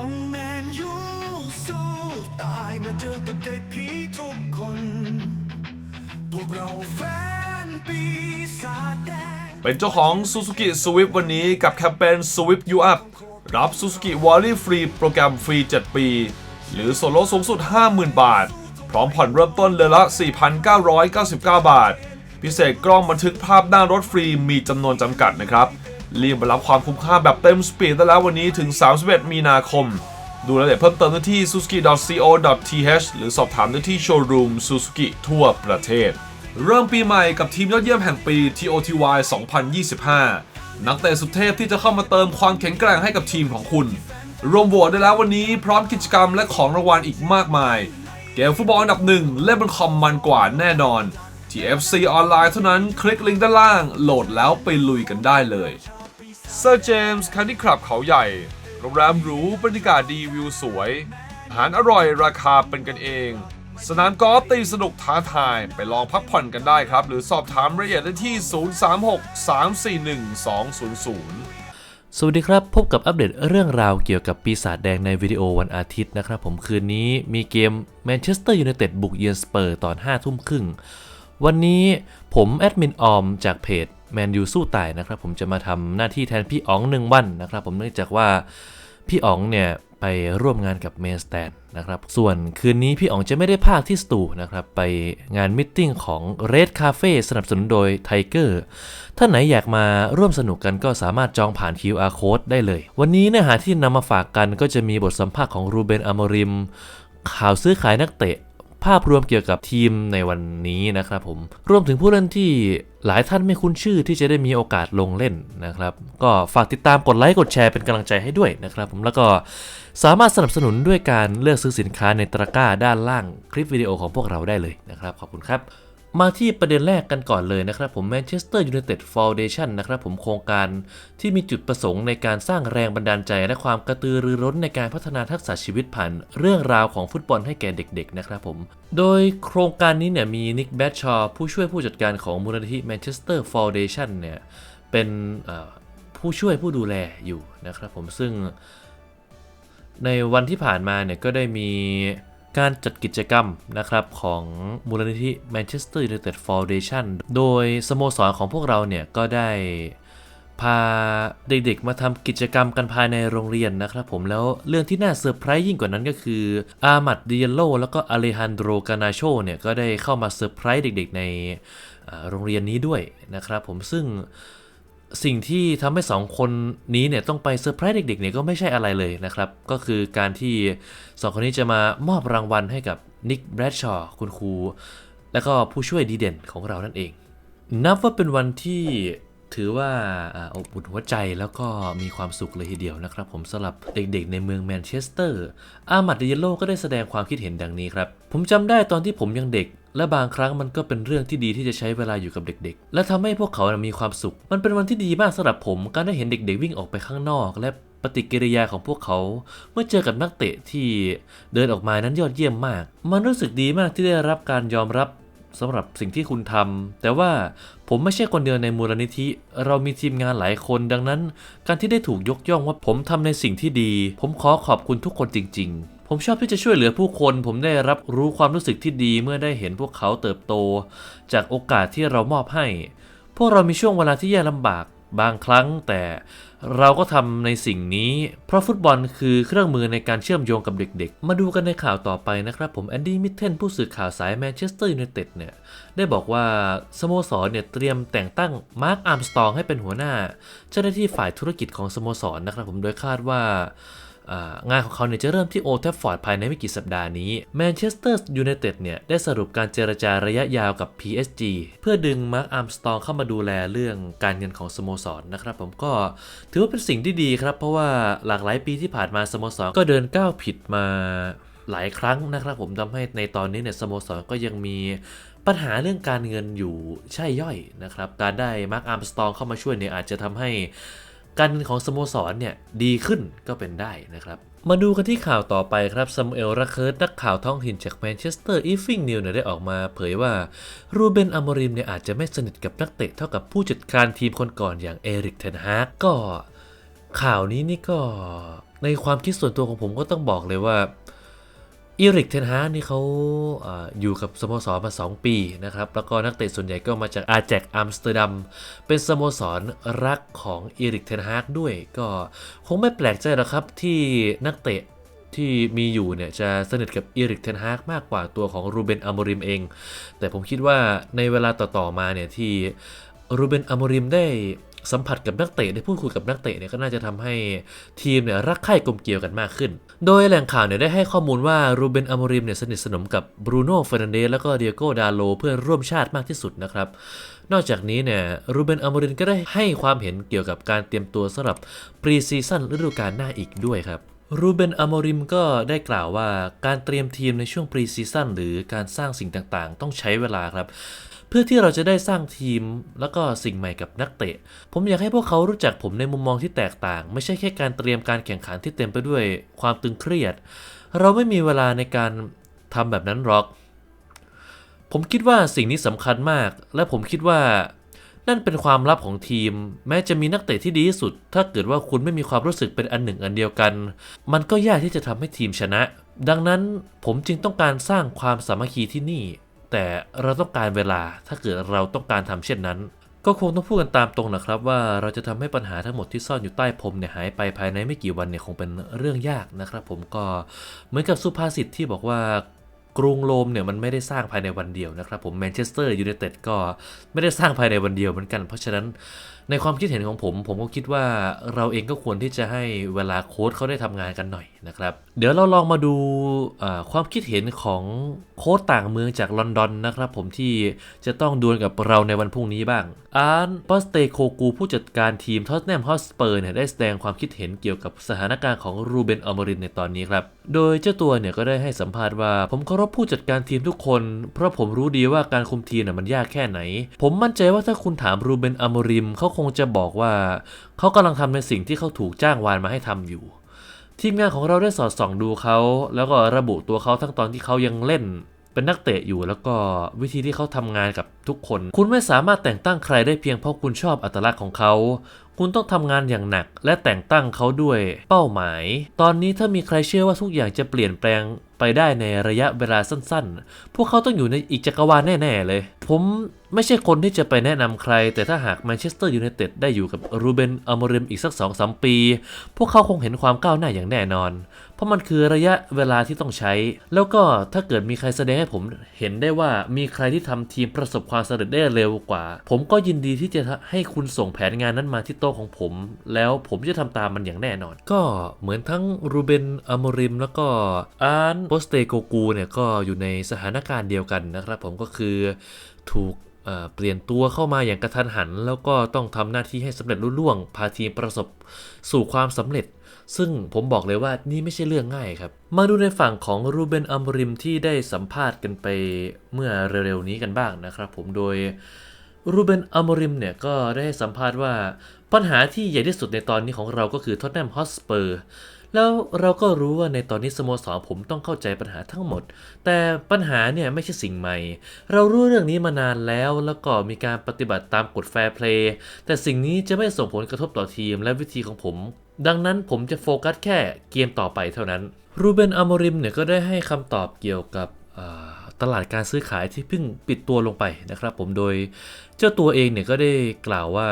องแมนยูสู้ตายมาเจอกับเด็กผีทุกคน พวกเราแฟนปีศาจแดงเป็นเจ้าของ Suzuki Swift วันนี้กับแคมเปญ Swift You Up รับ Suzuki w a l l y ฟรีโปรแกรมฟรี 7 ปี หรือส่วนลดสูงสุด 50,000 บาท พร้อมผ่อนเริ่มต้นเดือนละ 4,999 บาท พิเศษกล้องบันทึกภาพหน้ารถฟรีมีจำนวนจำกัดนะครับ รีบปรับความคุ้มค่าแบบเต็มสปีดแล้ววันนี้ถึง 31 มีนาคม ดูรายละเอียดเพิ่มเติมได้ที่ suzuki.co.th หรือสอบถามได้ที่โชว์รูม Suzuki ทั่วประเทศ เริ่มปีใหม่กับทีมยอดเยี่ยมแห่งปี TOTY 2025 นักเตะสุดเทพที่จะเข้ามาเติมความแข็งแกร่งให้กับทีมของคุณรวมโหวตได้แล้ววันนี้พร้อมกิจกรรมและของรางวัลอีกมากมาย เกมฟุตบอลอันดับหนึ่งเล่นบนคอมมันกว่าแน่นอนที่ FC ออนไลน์เท่านั้นคลิกลิงก์ด้านล่าง โหลดแล้วไปลุยกันได้เลย เซอร์เจมส์คันดี้คลับเขาใหญ่ โรงแรมหรูบรรยากาศดีวิวสวย อาหารอร่อยราคาเป็นกันเอง สนามกอล์ฟตีสนุกท้าทาย ไปลองพักผ่อนกันได้ครับ หรือสอบถามรายละเอียดได้ที่ 036 341 200สวัสดีครับ พบกับอัปเดตเรื่องราวเกี่ยวกับปีศาจแดงในวิดีโอวันอาทิตย์นะครับผมคืนนี้มีเกมแมนเชสเตอร์ยูไนเต็ดบุกเยือนสเปอร์ตอน5ทุ่มครึ่ง วันนี้ผมแอดมินออมจากเพจ แมนยูสู้ตายนะครับ ผมจะมาทำหน้าที่แทนพี่อ๋องหนึ่งวันนะครับ ผมเนื่องจากว่าพี่อ๋องเนี่ยไปร่วมงานกับเมนสแตนนะครับ ส่วนคืนนี้พี่อ๋องจะไม่ได้พากที่สตูนะครับไปงานมิทติ้งของ Red Cafe สนับสนุนโดย Tiger ถ้าไหนอยากมาร่วมสนุกกันก็สามารถจองผ่าน QR Code ได้เลย วันนี้เนื้อหาที่นำมาฝากกันก็จะมีบทสัมภาษณ์ของรูเบนอามริม ข่าวซื้อขายนักเตะ ภาพรวมเกี่ยวกับทีมในวันนี้นะครับผม รวมถึงผู้เล่นที่หลายท่านไม่คุ้นชื่อที่จะได้มีโอกาสลงเล่นนะครับ ก็ฝากติดตามกดไลค์กดแชร์เป็นกำลังใจให้ด้วยนะครับผมแล้วก็สามารถสนับสนุนด้วยการเลือกซื้อสินค้าในตะกร้าด้านล่างคลิปวิดีโอของพวกเราได้เลยนะครับ ขอบคุณครับ มาที่ประเด็นแรกกันก่อนเลยนะครับผม Manchester United Foundation นะครับผมโครงการที่มีจุดประสงค์ในการสร้างแรงบันดาลใจ และความกระตือรือร้นในการพัฒนาทักษะชีวิตผ่านเรื่องราวของฟุตบอลให้แก่เด็กๆนะครับผม โดยโครงการนี้เนี่ยมีนิกแบชชอผู้ช่วยผู้จัดการของมูลนิธิ Manchester Foundation เนี่ยเป็นผู้ช่วยผู้ดูแลอยู่นะครับผมซึ่งในวันที่ผ่านมาเนี่ยก็ได้มี การจัดกิจกรรมนะครับของมูลนิธิ Manchester United Foundation โดยสโมสรของพวกเราเนี่ยก็ได้พาเด็กๆมาทำกิจกรรมกันภายในโรงเรียนนะครับผมแล้วเรื่องที่น่าเซอร์ไพรส์ยิ่งกว่านั้นก็คืออามัดดิเยโลแล้วก็อเลฮันโดกานาโชเนี่ยก็ได้เข้ามาเซอร์ไพรส์เด็กๆในโรงเรียนนี้ด้วยนะครับผมซึ่ง สิ่งที่ทำให้สองคนนี้เนี่ยต้องไปเซอร์ไพรส์เด็กๆเนี่ยก็ไม่ใช่อะไรเลยนะครับ ก็คือการที่สองคนนี้จะมามอบรางวัลให้กับนิกแบรดชอว์คุณครู แล้วก็ผู้ช่วยดีเด่นของเรานั่นเอง นับว่าเป็นวันที่ถือว่าอ่าอบอุ่นหัวใจแล้วก็มีความสุขเลยทีเดียวนะครับ ผมสำหรับเด็กๆ ในเมืองแมนเชสเตอร์ อามัดดิเยโลก็ได้แสดงความคิดเห็นดังนี้ครับ ผมจำได้ตอนที่ผมยังเด็ก และบางครั้งมันก็เป็นเรื่องที่ดีที่จะใช้เวลาอยู่กับเด็กๆ และทำให้พวกเขามีความสุข มันเป็นวันที่ดีมากสำหรับผม การได้เห็นเด็ก ๆ วิ่งออกไปข้างนอก และปฏิกิริยาของพวกเขา เมื่อเจอกับนักเตะที่เดินออกมานั้นยอดเยี่ยมมาก มันรู้สึกดีมากที่ได้รับการยอมรับสำหรับสิ่งที่คุณทำ แต่ว่าผมไม่ใช่คนเดียวในมูลนิธิ เรามีทีมงานหลายคนดังนั้น การที่ได้ถูกยกย่องว่าผมทำในสิ่งที่ดี ผมขอขอบคุณทุกคนจริง ๆ ผมชอบที่จะช่วยเหลือผู้คน ผมได้รับรู้ความรู้สึกที่ดีเมื่อได้เห็นพวกเขาเติบโต จากโอกาสที่เรามอบให้ พวกเรามีช่วงเวลาที่แย่ลำบากบางครั้งแต่เราก็ทำในสิ่งนี้ เพราะฟุตบอลคือเครื่องมือในการเชื่อมโยงกับเด็กๆ มาดูกันในข่าวต่อไปนะครับ ผมแอนดี้มิทเทนผู้สื่อข่าวสายแมนเชสเตอร์ยูไนเต็ดเนี่ย ได้บอกว่า สโมสรเนี่ยเตรียมแต่งตั้งมาร์คอาร์มสตองให้เป็นหัวหน้า เจ้าหน้าที่ฝ่ายธุรกิจของสโมสรนะครับผมโดยคาดว่า งานของเขาเนี่ยจะเริ่มที่โอลด์แทฟฟอร์ดภายในไม่กี่สัปดาห์นี้แมนเชสเตอร์ยูไนเต็ดเนี่ยได้สรุปการเจรจาระยะยาวกับ PSG เพื่อดึงมาร์คอาร์มสตองเข้ามาดูแลเรื่องการเงินของสโมสรนะครับ ผมก็ถือว่าเป็นสิ่งที่ดีครับ เพราะว่าหลากหลายปีที่ผ่านมาสโมสรก็เดินก้าวผิดมาหลายครั้งนะครับผมทำให้ในตอนนี้เนี่ยสโมสรก็ยังมีปัญหาเรื่องการเงินอยู่ใช่ย่อยนะครับ การได้มาร์คอาร์มสตองเข้ามาช่วยเนี่ยอาจจะทำให้ การเงินของสโมสรเนี่ยดีขึ้นก็เป็นได้นะครับ มาดูกันที่ข่าวต่อไปครับซามูเอลราเคิร์ตนักข่าวท้องถิ่นจากแมนเชสเตอร์อีฟฟิงนิวเนี่ยได้ออกมาเผยว่ารูเบนอามอริมเนี่ยอาจจะไม่สนิทกับนักเตะเท่ากับผู้จัดการทีมคนก่อนอย่างเอริกเทนฮากก็ ข่าวนี้นี่ก็ในความคิดส่วนตัวของผมก็ต้องบอกเลยว่า อีริกเทนฮานี่เขาอยู่กับสโมสรมา 2 ปีนะครับ แล้วก็นักเตะส่วนใหญ่ก็มาจากอาแจกอัมสเตอร์ดัม เป็นสโมสรรักของอีริกเทนฮากด้วย ก็คงไม่แปลกใจหรอกครับที่นักเตะที่มีอยู่เนี่ยจะสนิทกับอีริกเทนฮากมากกว่าตัวของรูเบนอโมริมเอง แต่ผมคิดว่าในเวลาต่อๆมาเนี่ยที่รูเบนอโมริมได้ สัมผัสกับนักเตะได้พูดคุยกับนักเตะเนี่ยก็น่าจะทำให้ทีมเนี่ยรักใคร่กลมเกลียวกันมากขึ้น โดยแหล่งข่าวเนี่ยได้ให้ข้อมูลว่ารูเบนอโมริมเนี่ยสนิทสนมกับบรูโน่เฟรนเดสแล้วก็เดียโกดาโลเพื่อนร่วมชาติมากที่สุดนะครับ นอกจากนี้เนี่ยรูเบนอโมริมก็ได้ให้ความเห็นเกี่ยวกับการเตรียมตัวสำหรับปรีซีซั่นฤดูกาลหน้าอีกด้วยครับรูเบนอโมริมก็ได้กล่าวว่าการเตรียมทีมในช่วงปรีซีซั่นหรือการสร้างสิ่งต่างๆ ต้องใช้เวลาครับ เพื่อที่เราจะได้สร้างทีมแล้วก็สิ่งใหม่กับนักเตะ ผมอยากให้พวกเขารู้จักผมในมุมมองที่แตกต่าง ไม่ใช่แค่การเตรียมการแข่งขันที่เต็มไปด้วยความตึงเครียด เราไม่มีเวลาในการทำแบบนั้นหรอก ผมคิดว่าสิ่งนี้สำคัญมาก และผมคิดว่านั่นเป็นความลับของทีม แม้จะมีนักเตะที่ดีที่สุด ถ้าเกิดว่าคุณไม่มีความรู้สึกเป็นอันหนึ่งอันเดียวกัน มันก็ยากที่จะทำให้ทีมชนะ ดังนั้นผมจึงต้องการสร้างความสามัคคีที่นี่ แต่เราต้องการเวลาถ้าเกิดเราต้องการทำเช่นนั้น ก็คงต้องพูดกันตามตรงนะครับ ว่าเราจะทำให้ปัญหาทั้งหมดที่ซ่อนอยู่ใต้พรมเนี่ยหายไปภายในไม่กี่วันเนี่ยคงเป็นเรื่องยากนะครับ ผมก็เหมือนกับสุภาษิตที่บอกว่ากรุงโรมเนี่ยมันไม่ได้สร้างภายในวันเดียวนะครับ ผมแมนเชสเตอร์ยูไนเต็ดก็ไม่ได้สร้างภายในวันเดียวเหมือนกัน เพราะฉะนั้นในความคิดเห็นของผม ผมก็คิดว่าเราเองก็ควรที่จะให้เวลาโค้ชเขาได้ทำงานกันหน่อยนะครับ เดี๋ยวเราลองมาดูความคิดเห็นของโค้ชต่างเมืองจากลอนดอนนะครับผมที่จะต้องดวลกับเราในวันพรุ่งนี้บ้าง อาร์นปอสเตโคกูผู้จัดการทีมทอตแนมฮอสเปอร์เนี่ยได้แสดงความคิดเห็นเกี่ยวกับสถานการณ์ของรูเบนอมรินในตอนนี้ครับ โดยเจ้าตัวเนี่ยก็ได้ให้สัมภาษณ์ว่า ผมเคารพผู้จัดการทีมทุกคน เพราะผมรู้ดีว่าการคุมทีมน่ะมันยากแค่ไหน ผมมั่นใจว่าถ้าคุณถามรูเบนอมริมเขาคงจะบอกว่า เขากำลังทำในสิ่งที่เขาถูกจ้างวานมาให้ทำอยู่ ทีมงานของเราได้สอดส่องดูเขา แล้วก็ระบุตัวเขาทั้งตอนที่เขายังเล่น เป็นนักเตะอยู่แล้วก็วิธีที่เขาทำงานกับทุกคน คุณไม่สามารถแต่งตั้งใครได้เพียงเพราะคุณชอบอัตลักษณ์ของเขา คุณต้องทำงานอย่างหนัก และแต่งตั้งเขาด้วยเป้าหมาย ตอนนี้ถ้ามีใครเชื่อว่าทุกอย่างจะเปลี่ยนแปลงไปได้ในระยะเวลาสั้นๆ พวกเขาต้องอยู่ในอีกจักรวาลแน่ ๆ เลย ผมไม่ใช่คนที่จะไปแนะนำใคร แต่ถ้าหากแมนเชสเตอร์ยูไนเต็ดได้อยู่กับรูเบนอโมริมอีกสัก2-3ปี พวกเขาคงเห็นความก้าวหน้าอย่างแน่นอน เพราะมันคือระยะเวลาที่ต้องใช้ แล้วก็ถ้าเกิดมีใครแสดงให้ผมเห็นได้ว่ามีใครที่ทำทีมประสบความสำเร็จได้เร็วกว่า ผมก็ยินดีที่จะให้คุณส่งแผนงานนั้นมาที่โต๊ะของผม แล้วผมจะทำตามมันอย่างแน่นอน ก็เหมือนทั้งรูเบนอมริม แล้วก็อาร์นโปสเตโกกูเนี่ยก็อยู่ในสถานการณ์เดียวกันนะครับ ผมก็คือถูกเอ่อเปลี่ยนตัวเข้ามาอย่างกระทันหัน แล้วก็ต้องทำหน้าที่ให้สำเร็จรุ่ล่วง พาทีมประสบสู่ความสำเร็จ ซึ่งผมบอกเลยว่านี่ไม่ใช่เรื่องง่ายครับ มาดูในฝั่งของรูเบนอัมริมที่ได้สัมภาษณ์กันไปเมื่อเร็วๆนี้กันบ้างนะครับ ผมโดยรูเบนอัมริมเนี่ยก็ได้ให้สัมภาษณ์ว่าปัญหาที่ใหญ่ที่สุดในตอนนี้ของเราก็คือท็อตแนมฮอสเปอร์แล้วเราก็รู้ว่าในตอนนี้สโมสรผมต้องเข้าใจปัญหาทั้งหมด แต่ปัญหาเนี่ยไม่ใช่สิ่งใหม่ เรารู้เรื่องนี้มานานแล้วแล้วก็มีการปฏิบัติตามกฎแฟร์เพลย์แต่สิ่งนี้จะไม่ส่งผลกระทบต่อทีม และวิธีของผม ดังนั้นผมจะโฟกัสแค่เกมต่อไปเท่านั้น รูเบนอามริมเนี่ยก็ได้ให้คำตอบเกี่ยวกับตลาดการซื้อขายที่เพิ่งปิดตัวลงไปนะครับ ผมโดยเจ้าตัวเองเนี่ยก็ได้กล่าวว่า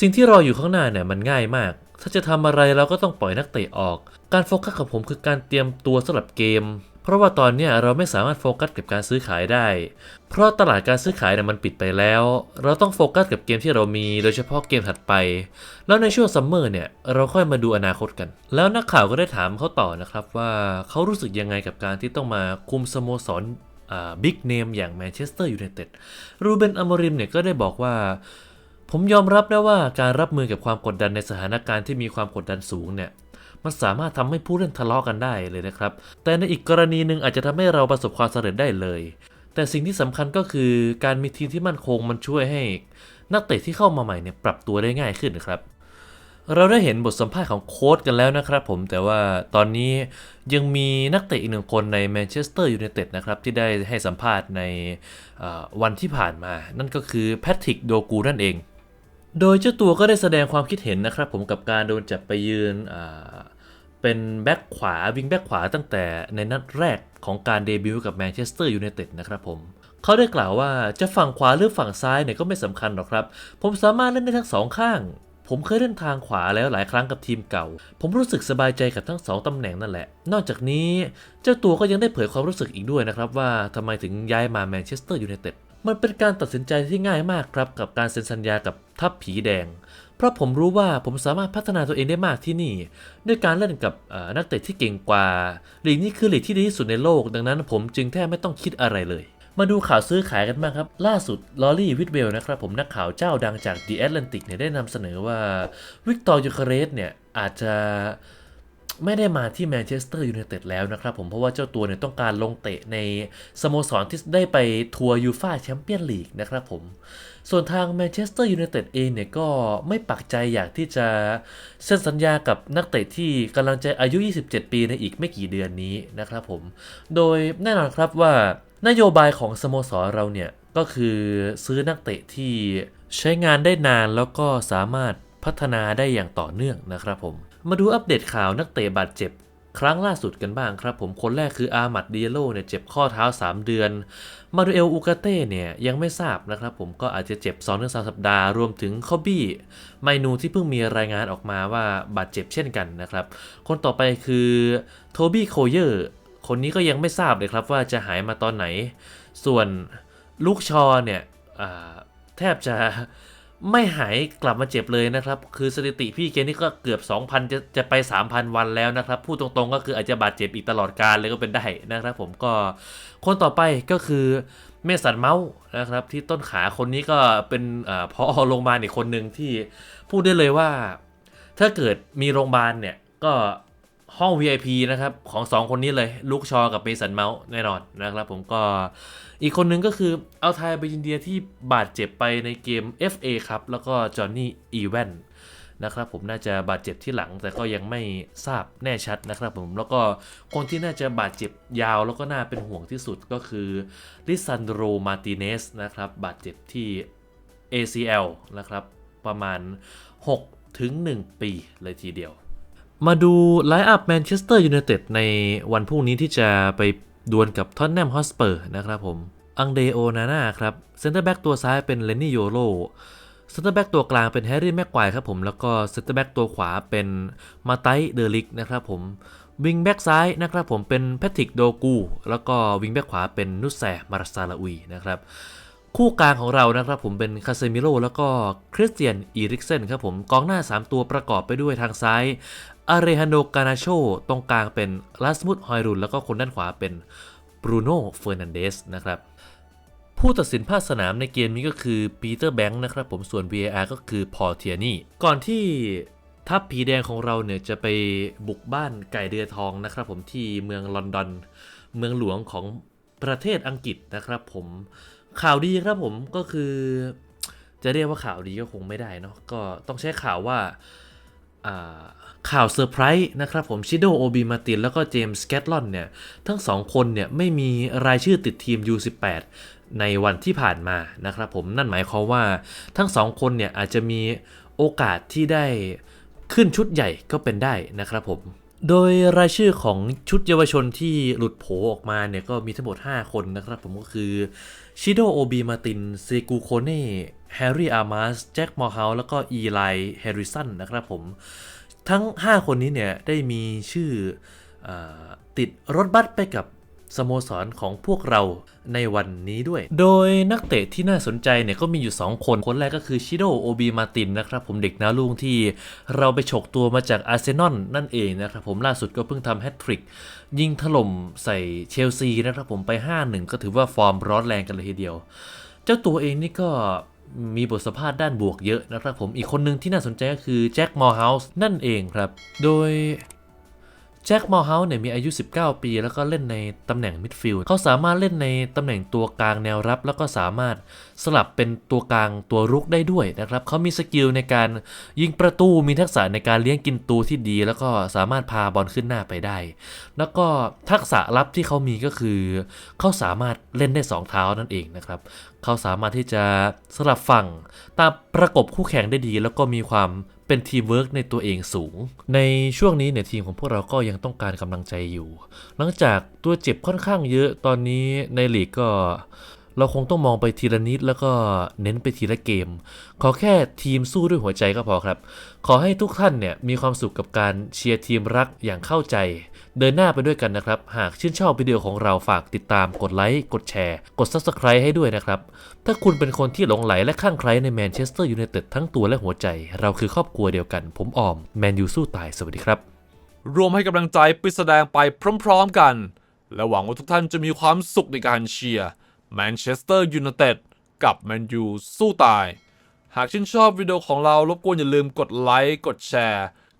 สิ่งที่รออยู่ข้างหน้าเนี่ยมันง่ายมาก ถ้าจะทำอะไรเราก็ต้องปล่อยนักเตะออก การโฟกัสของผมคือการเตรียมตัวสำหรับเกม เพราะว่าตอนเนี้ยเราไม่สามารถโฟกัสกับการซื้อขายได้ เพราะตลาดการซื้อขายเนี่ยมันปิดไปแล้ว เราต้องโฟกัสกับเกมที่เรามีโดยเฉพาะเกมถัดไป แล้วในช่วงซัมเมอร์เนี่ยเราค่อยมาดูอนาคตกัน แล้วนักข่าวก็ได้ถามเขาต่อนะครับว่าเขารู้สึกยังไงกับการที่ต้องมาคุมสโมสรบิ๊กเนมอย่างแมนเชสเตอร์ยูไนเต็ด รูเบนอมริมเนี่ยก็ได้บอกว่า ผมยอมรับนะว่าการรับมือกับความกดดันในสถานการณ์ที่มีความกดดันสูงเนี่ย มันสามารถทำให้ผู้เล่นทะเลาะกันได้เลยนะครับ แต่ในอีกกรณีหนึ่งอาจจะทำให้เราประสบความสำเร็จได้เลย แต่สิ่งที่สำคัญก็คือการมีทีมที่มั่นคงมันช่วยให้ นักเตะที่เข้ามาใหม่เนี่ยปรับตัวได้ง่ายขึ้นนะครับเราได้เห็นบทสัมภาษณ์ของโค้ชกันแล้วนะครับผมแต่ว่าตอนนี้ยังมีนักเตะอีกหนึ่งคนในแมนเชสเตอร์ยูไนเต็ดนะครับ ที่ได้ให้สัมภาษณ์ในวันที่ผ่านมา นั่นก็คือแพทริกโดกูนั่นเอง โดยเจ้าตัวก็ได้แสดงความคิดเห็นนะครับผมกับการโดนจับไปยืน เป็นแบ็กขวาวิงแบ็กขวาตั้งแต่ในนัดแรกของการเดบิวต์กับแมนเชสเตอร์ยูไนเต็ดนะครับผมเขาได้กล่าวว่าจะฝั่งขวาหรือฝั่งซ้ายเนี่ยก็ไม่สำคัญหรอกครับ ผมสามารถเล่นได้ทั้งสองข้าง ผมเคยเล่นทางขวาแล้วหลายครั้งกับทีมเก่า ผมรู้สึกสบายใจกับทั้งสองตำแหน่งนั่นแหละ นอกจากนี้ เจ้าตัวก็ยังได้เผยความรู้สึกอีกด้วยนะครับว่าทำไมถึงย้ายมาแมนเชสเตอร์ยูไนเต็ดมันเป็นการตัดสินใจที่ง่ายมากครับกับการเซ็นสัญญากับ ทับผีแดง เพราะผมรู้ว่าผมสามารถพัฒนาตัวเองได้มากที่นี่ ด้วยการเล่นกับนักเตะที่เก่งกว่าลีกนี้คือลีกที่ดีที่สุดในโลก ดังนั้นผมจึงแทบไม่ต้องคิดอะไรเลย มาดูข่าวซื้อขายกันบ้างครับ ล่าสุดลอรี่วิทเวลนะครับผมนักข่าวเจ้าดังจาก The Atlantic เนี่ยได้นำเสนอว่าวิกตอร์ยูคาเรสเนี่ยอาจจะ ไม่ได้มาที่แมนเชสเตอร์ยูไนเต็ดแล้วนะครับผมเพราะว่าเจ้าตัวเนี่ยต้องการลงเตะในสโมสรที่ได้ไปทัวร์ยูฟาแชมเปี้ยนลีกนะครับผมส่วนทางแมนเชสเตอร์ยูไนเต็ดเองเนี่ยก็ไม่ปักใจอยากที่จะเซ็นสัญญากับนักเตะที่กำลังจะอายุ 27 ปีในอีกไม่กี่เดือนนี้นะครับผมโดยแน่นอนครับว่านโยบายของสโมสรเราเนี่ยก็คือซื้อนักเตะที่ใช้งานได้นานแล้วก็สามารถพัฒนาได้อย่างต่อเนื่องนะครับผม มาดูอัปเดตข่าวนักเตะบาดเจ็บ ครั้งล่าสุดกันบ้างครับ ผมคนแรกคืออามัดเดียโลเนี่ยเจ็บข้อเท้า 3 เดือน มาดูเอลอูกาเต้เนี่ยยังไม่ทราบนะครับผมก็อาจจะเจ็บ2อถึงสสัปดาห์รวมถึงคอบี้ไมนูที่เพิ่งมีรายงานออกมาว่าบาดเจ็บเช่นกันนะครับ คนต่อไปคือโทบี้โคเยอร์คนนี้ก็ยังไม่ทราบเลยครับว่าจะหายมาตอนไหน ส่วนลูกชอเนี่ยแทบจะ ไม่หายกลับมาเจ็บเลยนะครับ คือสถิติพี่เกนี่ก็เกือบ 2,000 จะจะไป 3,000 วันแล้วนะครับ พูดตรงๆก็คืออาจจะบาดเจ็บอีกตลอดการเลยก็เป็นได้นะครับผมก็คนต่อไปก็คือเมสันเมาส์นะครับที่ต้นขาคนนี้ก็เป็นอาพอโรงพยาบาลอีกคนหนึ่งที่พูดได้เลยว่า ถ้าเกิดมีโรงพยาบาลเนี่ยก็ ห้อง VIP นะครับของสองคนนี้เลยลูกชอกับเมสันเมาส์แน่นอนนะครับผมก็อีกคนนึงก็คือเอาไทยไปอินเดียที่บาดเจ็บไปในเกม FA ครับแล้วก็จอห์นนี่อีแวนนะครับผมน่าจะบาดเจ็บที่หลังแต่ก็ยังไม่ทราบแน่ชัดนะครับผมแล้วก็คนที่น่าจะบาดเจ็บยาวแล้วก็น่าเป็นห่วงที่สุดก็คือลิซันโดมาติเนสนะครับบาดเจ็บที่ ACL นะครับประมาณ 6 ถึง 1 ปีเลยทีเดียว มาดูไลน์อัพแมนเชสเตอร์ยูไนเต็ดในวันพรุ่งนี้ที่จะไปดวลกับท็อตแนมฮอสเปอร์นะครับผม อังเดโอนาน่าครับเซนเตอร์แบ็กตัวซ้ายเป็นเลนนี่โยโรเซนเตอร์แบ็กตัวกลางเป็นแฮร์รี่แม็กควายครับผม แล้วก็เซนเตอร์แบ็กตัวขวาเป็นมาไตเดอริกนะครับผม วิงแบ็กซ้ายนะครับผมเป็นแพทริกโดกู แล้วก็วิงแบ็กขวาเป็นนุสแซมาราซาลาอุยนะครับคู่กลางของเรานะครับผมเป็นคาเซมิโร่แล้วก็คริสเตียนอีริกเซนครับผมกองหน้า 3 ตัวประกอบไปด้วยทางซ้าย อาเรฮันโดกานาโชตรงกลางเป็นลาสมุดฮอยรุนแล้วก็คนด้านขวาเป็นบรูโน่เฟอร์นันเดสนะครับผู้ตัดสินภาคสนามในเกมนี้ก็คือปีเตอร์แบงค์นะครับผมส่วน VAR ก็คือพอเทียนี่ ก่อนที่ทัพผีแดงของเราเนี่ยจะไปบุกบ้านไก่เดือทองนะครับผมที่เมืองลอนดอน เมืองหลวงของประเทศอังกฤษนะครับผมข่าวดีครับผมก็คือ จะเรียกว่าข่าวดีก็คงไม่ได้เนาะก็ต้องใช้ข่าวว่า ข่าวเซอร์ไพรส์นะครับผมชิโดโอบีมาตินแล้วก็เจมส์แกตลอนเนี่ย ทั้งสองคนเนี่ย ไม่มีรายชื่อติดทีม U18 ในวันที่ผ่านมานะครับผมนั่นหมายความว่าทั้งสองคนเนี่ย อาจจะมีโอกาสที่ได้ขึ้นชุดใหญ่ก็เป็นได้นะครับผม โดยรายชื่อของชุดเยาวชนที่หลุดโผออกมาเนี่ยก็มีทั้งหมด 5 คนนะครับผมก็คือชิโดโอบีมาตินเซกูโคเน่แฮร์รี่อาร์มาสแจ็คมอร์เฮาแล้วก็อีไลแฮริสันนะครับผม ทั้ง 5 คนนี้เนี่ยได้มีชื่ออติดรถบัสไปกับ สโมสรของพวกเราในวันนี้ด้วย โดยนักเตะที่น่าสนใจเนี่ยก็มีอยู่ 2 คน คนแรกก็คือชิโดโอบีมาตินนะครับผมเด็กน้าลุงที่เราไปฉกตัวมาจากอาร์เซนอลนั่นเองนะครับผมล่าสุดก็เพิ่งทำแฮตทริกยิงถล่มใส่เชลซีนะครับผมไป 5-1 ก็ถือว่าฟอร์มร้อนแรงกันเลยทีเดียว เจ้าตัวเองนี่ก็มีบทสัมภาษณ์ด้านบวกเยอะนะครับผมอีกคนหนึ่งที่น่าสนใจก็คือแจ็คมอร์เฮาส์นั่นเองครับ โดย แจ็คมอร์เฮาส์เนี่ยมีอายุ 19 ปี แล้วก็เล่นในตำแหน่งมิดฟิลด์เขาสามารถเล่นในตำแหน่งตัวกลางแนวรับ แล้วก็สามารถสลับเป็นตัวกลางตัวรุกได้ด้วยนะครับเขามีสกิลในการยิงประตูมีทักษะในการเลี้ยงกินตูที่ดี แล้วก็สามารถพาบอลขึ้นหน้าไปได้ แล้วก็ทักษะลับที่เขามีก็คือเขาสามารถเล่นได้สองเท้านั่นเองนะครับเขาสามารถที่จะสลับฝั่งตามประกบคู่แข่งได้ดี แล้วก็มีความ เป็นทีมเวิร์กในตัวเองสูง ในช่วงนี้เนี่ยทีมของพวกเราก็ยังต้องการกำลังใจอยู่ หลังจากตัวเจ็บค่อนข้างเยอะตอนนี้ในลีกก็เราคงต้องมองไปทีละนิดแล้วก็เน้นไปทีละเกม ขอแค่ทีมสู้ด้วยหัวใจก็พอครับ ขอให้ทุกท่านเนี่ยมีความสุขกับการเชียร์ทีมรักอย่างเข้าใจ เดินหน้าไปด้วยกันนะครับ หากชื่นชอบวิดีโอของเราฝากติดตามกดไลค์กดแชร์ กด Subscribe ให้ด้วยนะครับ ถ้าคุณเป็นคนที่หลงไหลและคลั่งไคล้ในแมนเชสเตอร์ยูไนเต็ดทั้งตัวและหัวใจ เราคือครอบครัวเดียวกัน ผมออมแมนยูสู้ตายสวัสดีครับ รวมให้กำลังใจไปแสดงไปพร้อมๆกัน และหวังว่าทุกท่านจะมีความสุขในการเชียร์แมนเชสเตอร์ยูไนเต็ดกับแมนยูสู้ตาย หากชื่นชอบวิดีโอของเรารบกวนอย่าลืมกดไลค์กดแชร์